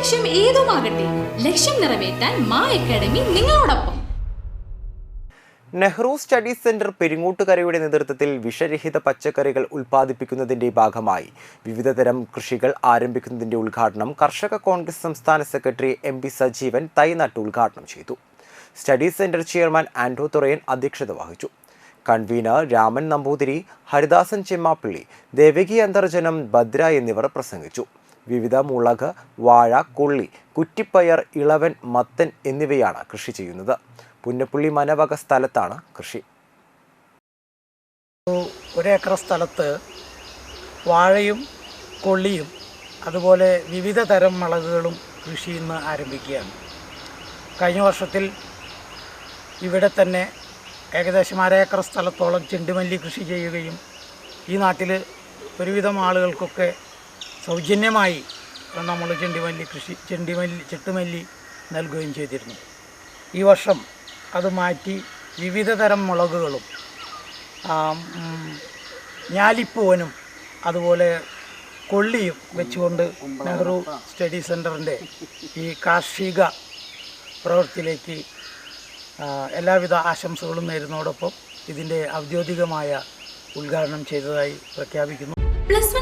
ലക്ഷ്യം ഏതുമാകട്ടെ ലക്ഷ്യം നിറവേറ്റാൻ മാ അക്കാഡമി നിങ്ങളോടൊപ്പം. നെഹ്റു സ്റ്റഡി സെന്റർ പെരിങ്ങോട്ടുകരയുടെ നേതൃത്വത്തിൽ വിഷരഹിത പച്ചക്കറികൾ ഉൽപ്പാദിപ്പിക്കുന്നതിന്റെ ഭാഗമായി വിവിധതരം കൃഷികൾ ആരംഭിക്കുന്നതിന്റെ ഉദ്ഘാടനം കർഷക കോൺഗ്രസ് സംസ്ഥാന സെക്രട്ടറി എം പി സജീവൻ തൈനട്ട് ഉദ്ഘാടനം ചെയ്തു. Study centre chairman Ando Thurayan അധ്യക്ഷത വഹിച്ചു. കൺവീനർ രാമൻ നമ്പൂതിരി ഹരിദാസൻ ചെമ്മാപ്പിള്ളി ദേവകി അന്തർജനം ഭദ്ര എന്നിവർ പ്രസംഗിച്ചു. വിവിധ മുളക് വാഴ കൊള്ളി കുറ്റിപ്പയർ ഇളവൻ മത്തൻ എന്നിവയാണ് കൃഷി ചെയ്യുന്നത്. പുന്നപ്പുള്ളി മനവക സ്ഥലത്താണ് കൃഷി. ഒരേക്കർ സ്ഥലത്ത് വാഴയും കൊള്ളിയും അതുപോലെ വിവിധ തരം മുളകുകളും കൃഷി ഇന്ന് ആരംഭിക്കുകയാണ്. കഴിഞ്ഞ വർഷത്തിൽ ഇവിടെ തന്നെ ഏകദേശം അരേക്കർ സ്ഥലത്തോളം ചെണ്ടുമല്ലി കൃഷി ചെയ്യുകയും ഈ നാട്ടിൽ ഒരുവിധം ആളുകൾക്കൊക്കെ സൗജന്യമായി നമ്മൾ ചെണ്ടിമല്ലി കൃഷി ചെണ്ടിമല്ലി ചെട്ടുമല്ലി നൽകുകയും ചെയ്തിരുന്നു. ഈ വർഷം അത് മാറ്റി വിവിധ തരം മുളകുകളും ഞാലിപ്പൂവനും അതുപോലെ കൊള്ളിയും വെച്ചുകൊണ്ട് നെഹ്റു സ്റ്റഡി സെന്ററിന്റെ ഈ കാർഷിക പ്രവൃത്തിയിലേക്ക് എല്ലാവിധ ആശംസകളും നേരുന്നതോടൊപ്പം ഇതിന്റെ ഔദ്യോഗികമായ ഉദ്ഘാടനം ചെയ്തതായി പ്രഖ്യാപിക്കുന്നു.